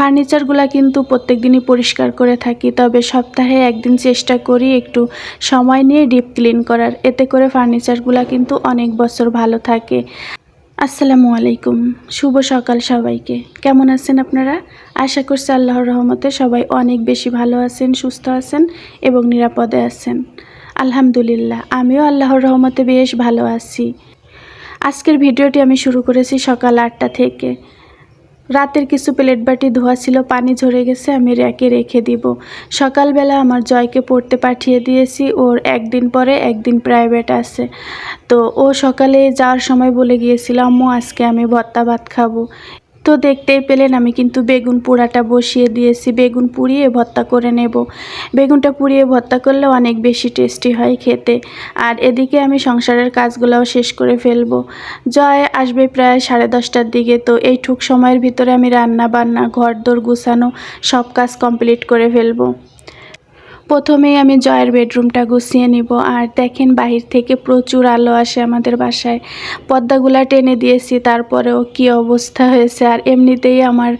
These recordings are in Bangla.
ফার্নিচারগুলো কিন্তু প্রত্যেক দিনই পরিষ্কার করে থাকি, তবে সপ্তাহে একদিন চেষ্টা করি একটু সময় নিয়ে ডিপ ক্লিন করার। এতে করে ফার্নিচারগুলো কিন্তু অনেক বছর ভালো থাকে। আসসালামু আলাইকুম, শুভ সকাল সবাইকে। কেমন আছেন আপনারা? আশা করছি আল্লাহর রহমতে সবাই অনেক বেশি ভালো আছেন, সুস্থ আছেন এবং নিরাপদে আছেন। আলহামদুলিল্লাহ, আমিও আল্লাহর রহমতে বেশ ভালো আছি। আজকের ভিডিওটি আমি শুরু করেছি সকাল আটটা থেকে। রাতের কিছু প্লেট বাটি ধোয়া ছিল, পানি ঝরে গেছে, আমি র্যাকে রেখে দিব। সকালবেলা আমার জয়কে পড়তে পাঠিয়ে দিয়েছি, ওর একদিন পরে একদিন প্রাইভেট আছে। তো ও সকালে যাওয়ার সময় বলে গিয়েছিল, আম্মু, আজকে আমি ভত্তা ভাত খাব। তো দেখতেই পেলেন আমি কিন্তু বেগুন পোড়াটা বসিয়ে দিয়েছি। বেগুন পুড়িয়ে ভর্তা করে নেব। বেগুনটা পুড়িয়ে ভর্তা করলে অনেক বেশি টেস্টি হয় খেতে। আর এদিকে আমি সংসারের কাজগুলোও শেষ করে ফেলব। জয় আসবে প্রায় সাড়ে দশটার দিকে, তো এই ঠুক সময়ের ভিতরে আমি রান্না বান্না ঘর দোর গুছানো সব কাজ কমপ্লিট করে ফেলব। প্রথমেই আমি জয়ের বেডরুমটা গুছিয়ে নিব। আর দেখেন বাহির থেকে প্রচুর আলো আসে আমাদের বাসায়। পর্দাগুলা টেনে দিয়েছি, তারপরেও কি অবস্থা হয়েছে? আর এমনিতেই আমার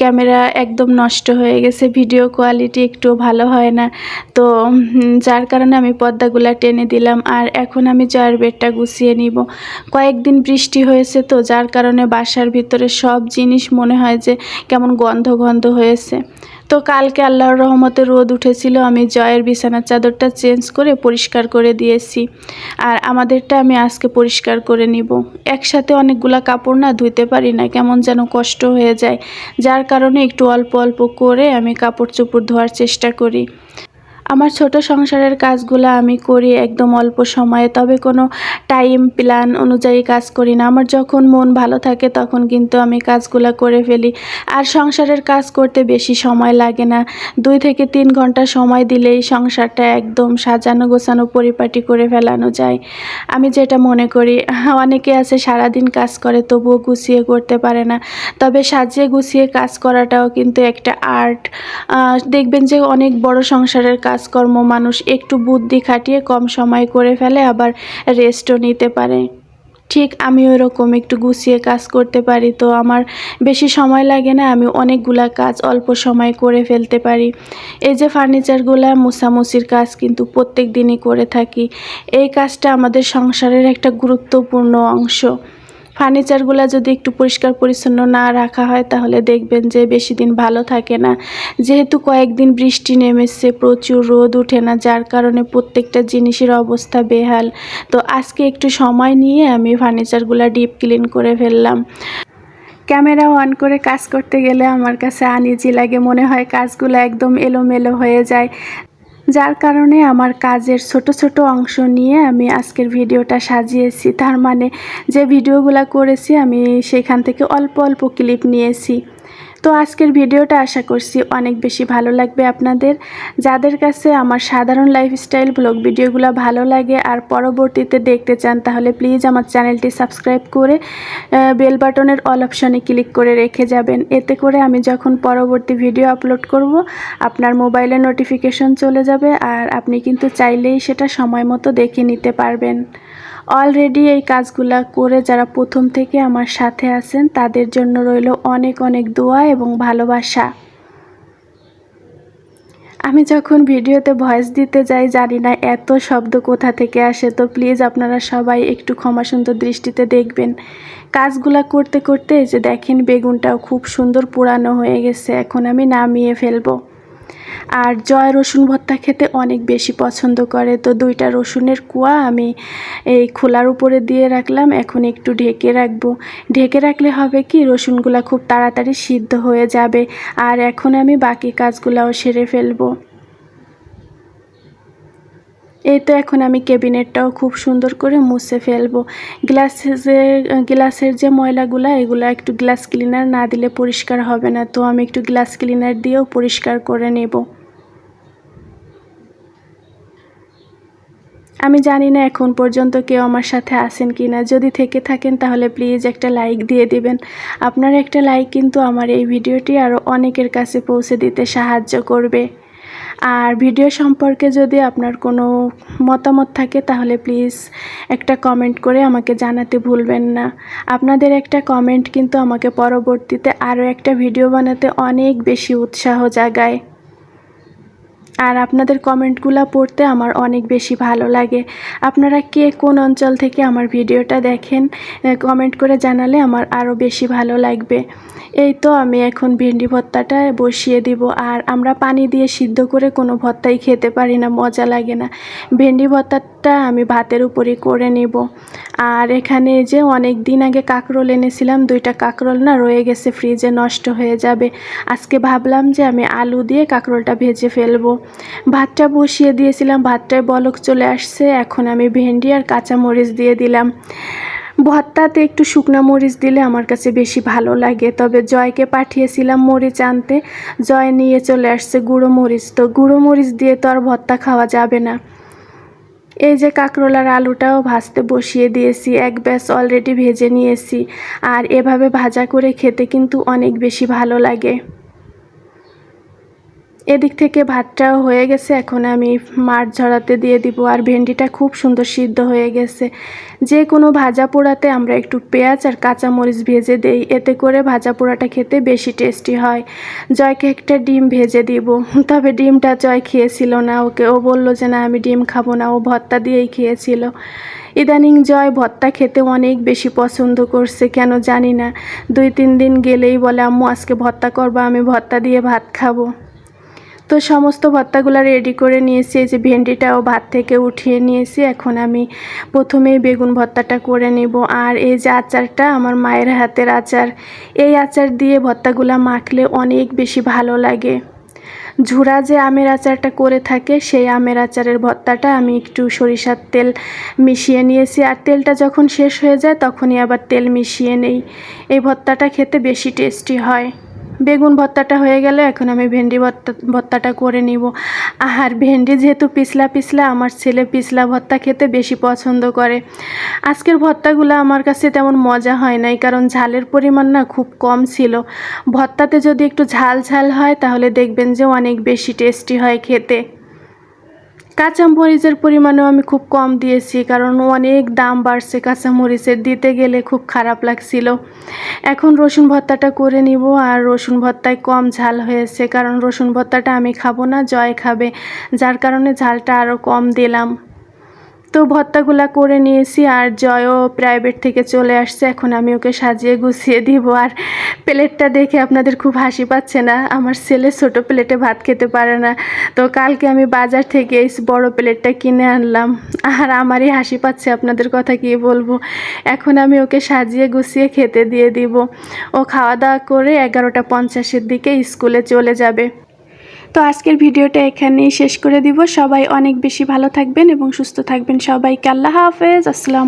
ক্যামেরা একদম নষ্ট হয়ে গেছে, ভিডিও কোয়ালিটি একটু ভালো হয় না। তো যার কারণে আমি পর্দাগুলা টেনে দিলাম। আর এখন আমি জয়ের বেডটা গুছিয়ে নিব। কয়েকদিন বৃষ্টি হয়েছে তো, যার কারণে বাসার ভিতরে সব জিনিস মনে হয় যে কেমন গন্ধ গন্ধ হয়েছে। তো কালকে আল্লাহর রহমতে রোদ উঠেছিল, আমি জয়ের বিছানার চাদরটা চেঞ্জ করে পরিষ্কার করে দিয়েছি। আর আমাদেরটা আমি আজকে পরিষ্কার করে নিব। একসাথে অনেকগুলা কাপড় না ধুইতে পারি না, কেমন যেন কষ্ট হয়ে যায়। যার কারণে একটু অল্প অল্প করে আমি কাপড় চোপড় ধোয়ার চেষ্টা করি। আমার ছোট সংসারের কাজগুলো আমি করি একদম অল্প সময়ে, তবে কোনো টাইম প্ল্যান অনুযায়ী কাজ করি না। আমার যখন মন ভালো থাকে তখন কিন্তু আমি কাজগুলো করে ফেলি। আর সংসারের কাজ করতে বেশি সময় লাগে না। দুই থেকে তিন ঘণ্টা সময় দিলেই সংসারটা একদম সাজানো গোছানো, পরিপাটি করে ফেলানো যায়। আমি যেটা মনে করি, অনেকে আছে সারাদিন কাজ করে তবুও গুছিয়ে করতে পারে না। তবে সাজিয়ে গুছিয়ে কাজ করাটাও কিন্তু একটা আর্ট দেখবেন যে অনেক বড় সংসারের কাজকর্ম, মানুষ একটু বুদ্ধি খাটিয়ে কম সময় করে ফেলে, আবার রেস্টও নিতে পারে। ঠিক আমি ওরকম একটু গুছিয়ে কাজ করতে পারি, তো আমার বেশি সময় লাগে না, আমি অনেকগুলা কাজ অল্প সময় করে ফেলতে পারি। এই যে ফার্নিচারগুলা মুছামুছির কাজ কিন্তু প্রত্যেক দিনই করে থাকি। এই কাজটা আমাদের সংসারের একটা গুরুত্বপূর্ণ অংশ। ফার্নিচারগুলো যদি একটু পরিষ্কার পরিচ্ছন্ন না রাখা হয়, তাহলে দেখবেন যে বেশি দিন ভালো থাকে না। যেহেতু কয়েকদিন বৃষ্টি নেমেছে, প্রচুর রোদ ওঠে না, যার কারণে প্রত্যেকটা জিনিসের অবস্থা বেহাল। তো আজকে একটু সময় নিয়ে আমি ফার্নিচারগুলো ডিপ ক্লিন করে ফেললাম। ক্যামেরা অন করে কাজ করতে গেলে আমার কাছে আনইজি লাগে, মনে হয় কাজগুলো একদম এলোমেলো হয়ে যায়। যার কারণে আমার কাজের ছোট ছোট অংশ নিয়ে আমি আজকের ভিডিওটা সাজিয়েছি। তার মানে যে ভিডিওগুলো করেছি আমি সেখান থেকে অল্প অল্প ক্লিপ নিয়েছি। তো আজকের ভিডিওটা আশা করছি অনেক বেশি ভালো লাগবে আপনাদের। যাদের কাছে আমার সাধারণ লাইফস্টাইল ব্লগ ভিডিওগুলো ভালো লাগে আর পরবর্তীতে দেখতে চান, তাহলে প্লিজ আমার চ্যানেলটি সাবস্ক্রাইব করে বেল বাটনের অল অপশনে ক্লিক করে রেখে যাবেন। এতে করে আমি যখন পরবর্তী ভিডিও আপলোড করব, আপনার মোবাইলে নোটিফিকেশন চলে যাবে আর আপনি কিন্তু চাইলেই সেটা সময় মতো দেখে নিতে পারবেন। অলরেডি এই কাজগুলা করে যারা প্রথম থেকে আমার সাথে আছেন, তাদের জন্য রইল অনেক অনেক দোয়া এবং ভালোবাসা। আমি যখন ভিডিওতে ভয়েস দিতে যাই, জানি না এত শব্দ কোথা থেকে আসে, তো প্লিজ আপনারা সবাই একটু ক্ষমা সুন্দর দৃষ্টিতে দেখবেন। কাজগুলা করতে করতে যে দেখেন, বেগুনটাও খুব সুন্দর পোড়ানো হয়ে গেছে, এখন আমি নামিয়ে ফেলব। আর জয় রসুন ভর্তা খেতে অনেক বেশি পছন্দ করে। তো দুইটা রসুনের কুয়া আমি এই খোলার উপরে দিয়ে রাখলাম, এখন একটু ঢেকে রাখব। ঢেকে রাখলে হবে কি, রসুনগুলা খুব তাড়াতাড়ি সিদ্ধ হয়ে যাবে, আর এখন আমি বাকি কাজগুলাও সেরে ফেলব। এই তো এখন আমি ক্যাবিনেটটাও খুব সুন্দর করে মুছে ফেলব। গ্লাসের গ্লাসের যে ময়লাগুলা, এগুলো একটু গ্লাস ক্লিনার না দিলে পরিষ্কার হবে না। তো আমি একটু গ্লাস ক্লিনার দিয়েও পরিষ্কার করে নেব। আমি জানি না এখন পর্যন্ত কেউ আমার সাথে আছেন কি না যদি থেকে থাকেন, তাহলে প্লিজ একটা লাইক দিয়ে দিবেন। আপনার একটা লাইক কিন্তু আমার এই ভিডিওটি আরও অনেকের কাছে পৌঁছে দিতে সাহায্য করবে। আর ভিডিও সম্পর্কে যদি আপনার কোনো মতামত থাকে, তাহলে প্লিজ একটা কমেন্ট করে আমাকে জানাতে ভুলবেন না। আপনাদের একটা কমেন্ট কিন্তু আমাকে পরবর্তীতে আরও একটা ভিডিও বানাতে অনেক বেশি উৎসাহ জাগায়। আর আপনাদের কমেন্টগুলো পড়তে আমার অনেক বেশি ভালো লাগে। আপনারা কে কোন অঞ্চল থেকে আমার ভিডিওটা দেখেন কমেন্ট করে জানালে আমার আরও বেশি ভালো লাগবে। এই তো আমি এখন ভেন্ডি ভর্তাটা বসিয়ে দিব। আর আমরা পানি দিয়ে সিদ্ধ করে কোনো ভর্তাই খেতে পারি না, মজা লাগে না। ভেন্ডি ভর্তাটা আমি ভাতের উপরই করে নিব। আর এখানে যে অনেক দিন আগে কাঁকরোল এনেছিলাম, দুইটা কাঁকরোল না রয়ে গেছে, ফ্রিজে নষ্ট হয়ে যাবে। আজকে ভাবলাম যে আমি আলু দিয়ে কাঁকরোলটা ভেজে ফেলব। ভাতটা বসিয়ে দিয়েছিলাম ভাতটায় বলক চলে আসছে, এখন আমি ভেন্ডি আর কাঁচা মরিচ দিয়ে দিলাম। ভর্তাতে একটু শুকনা মরিচ দিলে আমার কাছে বেশি ভালো লাগে, তবে জয়কে পাঠিয়েছিলাম মরিচ আনতে, জয় নিয়ে চলে আসছে গুঁড়ো মরিচ, তো গুঁড়ো মরিচ দিয়ে তো আর ভর্তা খাওয়া যাবে না। এই যে কাঁকরোলার আলুটাও ভাজতে বসিয়ে দিয়েছি, এক ব্যাস অলরেডি ভেজে নিয়েছি, আর এভাবে ভাজা করে খেতে কিন্তু অনেক বেশি ভালো লাগে। এদিক থেকে ভাতটাও হয়ে গেছে, এখন আমি মাছ ঝরাতে দিয়ে দিব। আর ভেন্ডিটা খুব সুন্দর সিদ্ধ হয়ে গেছে। যে কোনো ভাজা পোড়াতে আমরা একটু পেঁয়াজ আর কাঁচামরিচ ভেজে দেই, এতে করে ভাজা পোড়াটা খেতে বেশি টেস্টি হয়। জয়কে একটা ডিম ভেজে দিব। তবে ডিমটা জয় খেয়েছিল না, ওকে ও বলল যে, না, আমি ডিম খাব না। ও ভত্তা দিয়েই খেয়েছিল। ইদানিং জয় ভত্তা খেতে অনেক বেশি পছন্দ করছে, কেন জানি না। দুই তিন দিন গেলেই বলে, আম্মু, আজকে ভত্তা করব, আমি ভত্তা দিয়ে ভাত খাব। তো সমস্ত ভর্তাগুলো রেডি করে নিয়েছি। এই যে ভেন্ডিটাও ভাত থেকে উঠিয়ে নিয়েছি। এখন আমি প্রথমেই বেগুন ভর্তাটা করে নিব। আর এই যে আচারটা, আমার মায়ের হাতের আচার, এই আচার দিয়ে ভর্তাগুলো মাখলে অনেক বেশি ভালো লাগে। ঝুরা যে আমের আচারটা করে থাকে, সেই আমের আচারের ভর্তাটা আমি একটু সরিষার তেল মিশিয়ে নিয়েছি। আর তেলটা যখন শেষ হয়ে যায়, তখনই আবার তেল মিশিয়ে নেই। এই ভর্তাটা খেতে বেশি টেস্টি হয়। বেগুন ভর্তাটা হয়ে গেলে, এখন আমি ভেন্ডি ভর্তা, ভর্তাটা করে নিব। আর ভেন্ডি যেহেতু পিছলা পিছলা, আমার ছেলে পিছলা ভর্তা খেতে বেশি পছন্দ করে। আজকের ভর্তাগুলো আমার কাছে তেমন মজা হয় নাই, কারণ ঝালের পরিমাণ না খুব কম ছিল। ভর্তাতে যদি একটু ঝাল ঝাল হয়, তাহলে দেখবেন যে অনেক বেশি টেস্টি হয় খেতে। কাঁচামরিচের পরিমাণও আমি খুব কম দিয়েছি, কারণ অনেক দাম বাড়ছে। কাঁচামরিচের দিতে গেলে খুব খারাপ লাগছিল। এখন রসুন ভর্তাটা করে নিব, আর রসুন ভর্তায় কম ঝাল হয়েছে, কারণ রসুন ভর্তাটা আমি খাব না, জয় খাবে। যার কারণে ঝালটা আরও কম দিলাম। তো ভর্তাগুলা করে নিয়েছি আর জয়ও প্রাইভেট থেকে চলে আসছে। এখন আমি ওকে সাজিয়ে গুছিয়ে দিব আর প্লেটটা দেখে আপনাদের খুব হাসি পাচ্ছে না। আমার ছেলে ছোট প্লেটে ভাত খেতে পারে না। তো কালকে আমি বাজার থেকে এই বড় প্লেটটা কিনে আনলাম। আর আমারই হাসি পাচ্ছে, আপনাদের কথা কি বলব? এখন আমি ওকে সাজিয়ে গুছিয়ে খেতে দিয়ে দিব। ও খাওয়া দাওয়া করে এগারোটা পঞ্চাশের দিকে স্কুলে চলে যাবে। তো আজকের ভিডিওটা এখানেই শেষ করে দিব। সবাই অনেক বেশি ভালো থাকবেন এবং সুস্থ থাকবেন সবাইকে। আল্লাহ হাফেজ। আসসালাম